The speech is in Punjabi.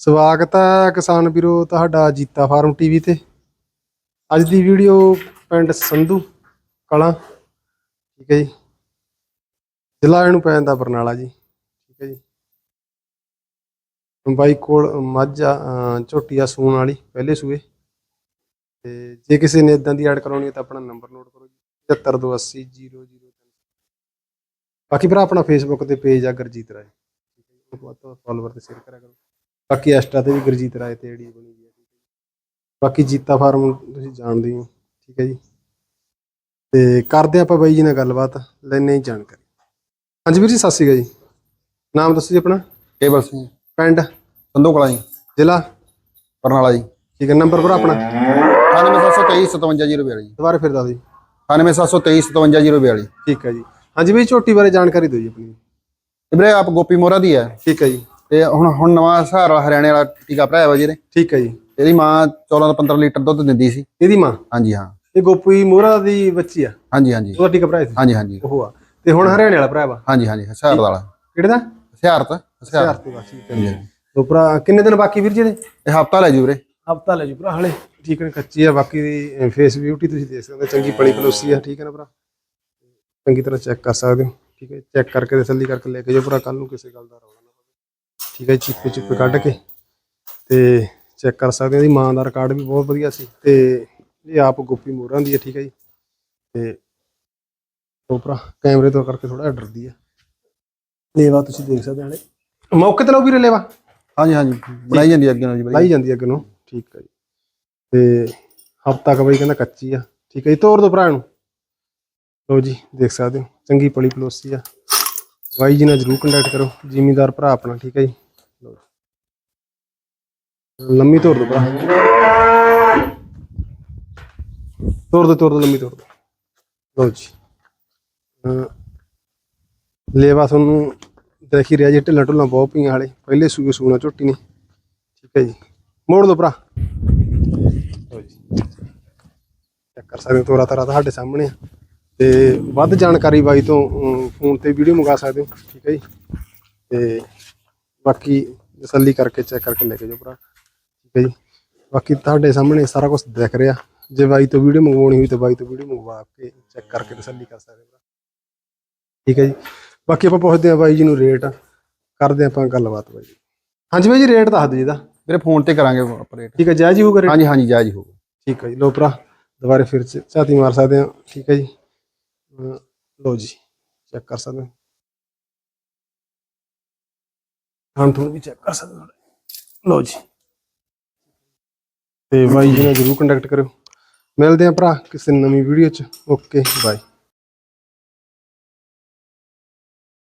ਸਵਾਗਤ ਹੈ ਕਿਸਾਨ ਵੀਰੋ ਤੁਹਾਡਾ ਜੀਤਾ ਫਾਰਮ ਟੀਵੀ ਤੇ। ਅੱਜ ਦੀ ਵੀਡੀਓ ਪਿੰਡ ਸੰਧੂ ਕਲਾਂ ਠੀਕ ਹੈ ਜੀ। ਜ਼ਿਲ੍ਹਾ ਇਹਨੂੰ ਪੈ ਬਰਨਾਲਾ ਜੀ ਠੀਕ ਹੈ ਜੀ। ਬਾਈ ਕੋਲ ਮੱਝ ਆ, ਝੋਟੀ ਆ ਸੂਣ ਵਾਲੀ ਪਹਿਲੇ ਸੂਏ। ਤੇ ਜੇ ਕਿਸੇ ਨੇ ਇਦਾਂ ਦੀ ਐਡ ਕਰਾਉਣੀ ਹੈ ਤਾਂ ਆਪਣਾ ਨੰਬਰ ਨੋਟ ਕਰੋ ਜੀ 728000 ਬਾਕੀ ਭਰਾ ਆਪਣਾ ਫੇਸਬੁੱਕ ਤੇ ਪੇਜ ਆ ਗੁਰਜੀਤ ਰਾਏ ਠੀਕ ਹੈ ਜੀ। ਉਹ ਵੱਧ ਤੋਂ ਤੇ ਸ਼ੇਅਰ ਕਰਿਆ ਕਰੋ। ਬਾਕੀ ਐਸਟਾ ਤੇ ਵੀ ਗੁਰਜੀਤ ਰਾਏ ਤੇ ਆਈਡੀ ਬਣੀ ਹੋਈ ਹੈ। ਬਾਕੀ ਜੀਤਾ ਫਾਰਮ ਤੁਸੀਂ ਜਾਣਦੇ ਹੋ ਠੀਕ ਹੈ ਜੀ। ਤੇ ਕਰਦੇ ਆਪਾਂ ਬਾਈ ਜੀ ਨਾਲ ਗੱਲਬਾਤ ਲੈਣੇ ਹੀ ਜਾਣਕਾਰੀ। ਹਾਂਜੀ ਵੀਰ ਜੀ ਸਤਿ ਸ਼੍ਰੀ ਅਕਾਲ ਜੀ। ਨਾਮ ਦੱਸੋ ਜੀ ਆਪਣਾ? ਕੇਵਲ ਸਿੰਘ। ਪਿੰਡ? ਸੰਧੂ ਕਲਾਂ ਜੀ। ਜ਼ਿਲ੍ਹਾ? ਬਰਨਾਲਾ ਜੀ। ਠੀਕ ਹੈ ਨੰਬਰ ਭਰਾ ਆਪਣਾ? 98723 ਜੀ ਦੁਬਾਰਾ ਫਿਰ ਦੱਸ ਜੀ 98723 ਠੀਕ ਹੈ ਜੀ। ਹਾਂਜੀ ਬਾਈ ਝੋਟੀ ਬਾਰੇ ਜਾਣਕਾਰੀ ਦਿਓ ਜੀ ਆਪਣੀ। ਵੀਰੇ ਆਪ ਗੋਪੀ ਮੋਰਾ ਦੀ ਹੈ। ਠੀਕ ਹੈ ਜੀ। ਤੇ ਹੁਣ ਹੁਣ ਨਵਾਂ ਹਸਾਰ ਵਾਲਾ ਹਰਿਆਣੇ ਵਾਲਾ ਟੀਕਾ ਭਰਾਇਆ ਵਾ ਜੀ ਨੇ ਠੀਕ ਹੈ ਜੀ। ਇਹਦੀ ਮਾਂ 14 ਤੋਂ 15 ਲੀਟਰ ਦੁੱਧ ਦਿੰਦੀ ਸੀ। ਇਹਦੀ ਮਾਂ? ਹਾਂਜੀ ਹਾਂ। ਇਹ ਗੋਪੀ ਮੋਹਰਾ ਦੀ ਬੱਚੀ ਆ? ਹਾਂਜੀ ਹਾਂਜੀ। ਉਹਦਾ ਟਿਕਾ ਭਰਾ ਸੀ? ਹਾਂਜੀ ਹਾਂਜੀ। ਉਹ ਆ। ਤੇ ਹੁਣ ਹਰਿਆਣੇ ਵਾਲਾ ਭਰਾ ਵਾ? ਹਾਂਜੀ ਹਾਂਜੀ ਹਸਾਰ ਵਾਲਾ। ਕਿਹੜੇ ਦਾ? ਹਸਿਆਰਤ ਹਸਿਆਰ ਹਜ਼ਾਰ ਦਾ ਠੀਕ ਹੈ ਤੋ ਭਰਾ ਕਿੰਨੇ ਦਿਨ ਬਾਕੀ ਵੀਰ ਜੀ ਦੇ ਇਹ ਹਫਤਾ ਲੈ ਜੂ ਵੀਰੇ। ਹਫਤਾ ਲੈ ਜੀ ਭਰਾ ਹਲੇ। ਠੀਕ ਹੈ ਕੱਚੀ ਆ ਬਾਕੀ ਦੀ ਫੇਸ ਬਿਊਟੀ ਤੁਸੀਂ ਦੇਖ ਸਕਦੇ ਚੰਗੀ ਪਲੀ ਪਲੋਸੀ ਆ ਠੀਕ ਹੈ ਨਾ ਭਰਾ? ਚੰਗੀ ਤਰ੍ਹਾਂ ਚੈੱਕ ਕਰ ਸਕਦੇ ਹੋ। ਠੀਕ ਹੈ ਚੈੱਕ ਕਰਕੇ ਤਸੱਲੀ ਕਰਕੇ ਲੈ ਕੇ ਜਾਓ ਭਰਾ ਕੱਲ ਨੂੰ ਕਿਸੇ ਗੱਲ ਦਾ ਰੌਲਾ ਠੀਕ ਹੈ ਚਿੱਪੇ ਚਿੱਪੇ ਕੱਢ ਕੇ। ਤੇ ਚੈੱਕ ਕਰ ਸਕਦੇ ਹੋ ਇਹਦੀ ਮਾਂ ਦਾ ਰਿਕਾਰਡ ਵੀ ਬਹੁਤ ਵਧੀਆ ਸੀ। ਤੇ ਇਹ ਆਪ ਗੋਪੀ ਮੋਹਰਾਂ ਦੀ ਹੈ ਠੀਕ ਹੈ ਜੀ। ਤੇ ਉਹ ਭਰਾ ਕੈਮਰੇ ਤੋਂ ਕਰਕੇ ਥੋੜਾ ਡਰਦੀ ਆ ਲੇਵਾ ਤੁਸੀਂ ਦੇਖ ਸਕਦੇ ਹੋ ਹਲੇ ਮੌਕੇ ਤੇ ਲਓ ਵੀਰੇ ਲੇਵਾ। ਹਾਂਜੀ ਹਾਂਜੀ। ਬਣਾਈ ਜਾਂਦੀ ਅੱਗੇ ਨਾਲ ਜੀ ਬਾਈ ਲਾਈ ਜਾਂਦੀ ਅੱਗੇ ਨੂੰ ਠੀਕ ਹੈ ਜੀ। ਤੇ ਹਫਤਾ ਕ ਬਈ ਕਹਿੰਦਾ ਕੱਚੀ ਆ ਠੀਕ ਹੈ ਜੀ। ਤੋਰ ਦੋ ਭਰਾ ਨੂੰ। ਲਓ ਜੀ ਦੇਖ ਸਕਦੇ ਹੋ। ਚੰਗੀ ਪਲੀ ਪਲੋਸੀ ਆ। ਬਾਈ ਜੀ ਨਾਲ ਜਰੂਰ ਕੰਟੈਕਟ ਕਰੋ। ਜ਼ਿਮੀਦਾਰ ਭਰਾ ਆਪਣਾ ਠੀਕ ਹੈ ਜੀ। ਲੰਮੀ ਤੋਰ ਦੋ ਭਰਾ। ਤੋਰ ਦੋ ਤੋਰ ਦੋ, ਲੰਮੀ ਤੋਰ ਦੋ। ਲਓ ਜੀ। ਲੇਵਾ ਤੁਹਾਨੂੰ ਦੇਖੀ ਰਿਹਾ ਜੀ, ਢਿੱਲਾ ਢੁੱਲਾ ਬਹੁਤ ਪਈਆਂ ਹਾਲੇ। ਪਹਿਲੇ ਸੂਏ ਸੂਣਾ ਝੋਟੀ ਨੇ। ਠੀਕ ਹੈ ਜੀ। ਮੋੜ ਦੋ ਭਰਾ। ਲਓ ਜੀ। ਚੈੱਕ ਕਰ ਸਕਦੇ ਹੋ, ਤੋਰਾ ਤਾਰਾ ਤੁਹਾਡੇ ਸਾਹਮਣੇ ਆ। ਤੇ ਵੱਧ ਜਾਣਕਾਰੀ ਬਾਈ ਤੋਂ ਫੋਨ ਤੇ ਵੀਡੀਓ ਮੰਗਾ ਸਕਦੇ ਹੋ। ਠੀਕ ਹੈ ਜੀ। ਤੇ ਬਾਕੀ ਤਸੱਲੀ ਕਰਕੇ ਚੈੱਕ ਕਰਕੇ ਲੈ ਕੇ ਜਾਓ ਭਰਾ। ਠੀਕ ਹੈ ਜੀ। ਬਾਕੀ ਤੁਹਾਡੇ ਸਾਹਮਣੇ ਸਾਰਾ ਕੁਝ ਦਿਖ ਰਿਹਾ। ਜੇ ਬਾਈ ਤੋਂ ਵੀਡੀਓ ਮੰਗਵਾਉਣੀ ਹੋਈ ਤਾਂ ਬਾਈ ਤੋਂ ਵੀਡੀਓ ਮੰਗਵਾ ਕੇ ਚੈੱਕ ਕਰਕੇ ਤਸੱਲੀ ਕਰ ਸਕਦੇ ਹੋ। ਠੀਕ ਹੈ ਜੀ। ਬਾਕੀ ਆਪਾਂ ਪੁੱਛਦੇ ਹਾਂ ਬਾਈ ਜੀ ਨੂੰ ਰੇਟ ਕਰਦੇ ਆਪਾਂ ਗੱਲਬਾਤ ਬਾਈ ਜੀ। ਹਾਂਜੀ ਬਾਈ ਜੀ ਰੇਟ ਦੱਸ ਦਿਓ ਇਹਦਾ। ਵੀਰੇ ਫੋਨ ਤੇ ਕਰਾਂਗੇ ਆਪਰੇਟ ਠੀਕ ਹੈ ਜਾਇਜ਼ ਹੀ ਹੋਊਗਾ ਰੇਟ ਹਾਂਜੀ ਹਾਂਜੀ ਜਾਇਜ਼ ਹੋਊਗਾ। ਠੀਕ ਹੈ ਜੀ ਲੋ ਭਰਾ ਦੁਬਾਰੇ ਫਿਰ ਝਾਤੀ ਮਾਰ ਸਕਦੇ ਹਾਂ। ਠੀਕ ਹੈ ਜੀ। ਲਓ ਜੀ ਚੈੱਕ ਕਰ ਸਕਦੇ ਹੋ। ਹਾਂ ਤੁਹਾਨੂੰ ਵੀ ਚੈੱਕ ਕਰ ਸਕਦੇ ਹੋ। ਲਓ ਜੀ। ਤੇ ਬਾਈ ਜੀ ਨਾਲ ਜਰੂਰ ਕੰਟੈਕਟ ਕਰਿਓ। ਮਿਲਦੇ ਹਾਂ ਭਰਾ ਕਿਸੇ ਨਵੀਂ ਵੀਡੀਓ ਚ। Okay bye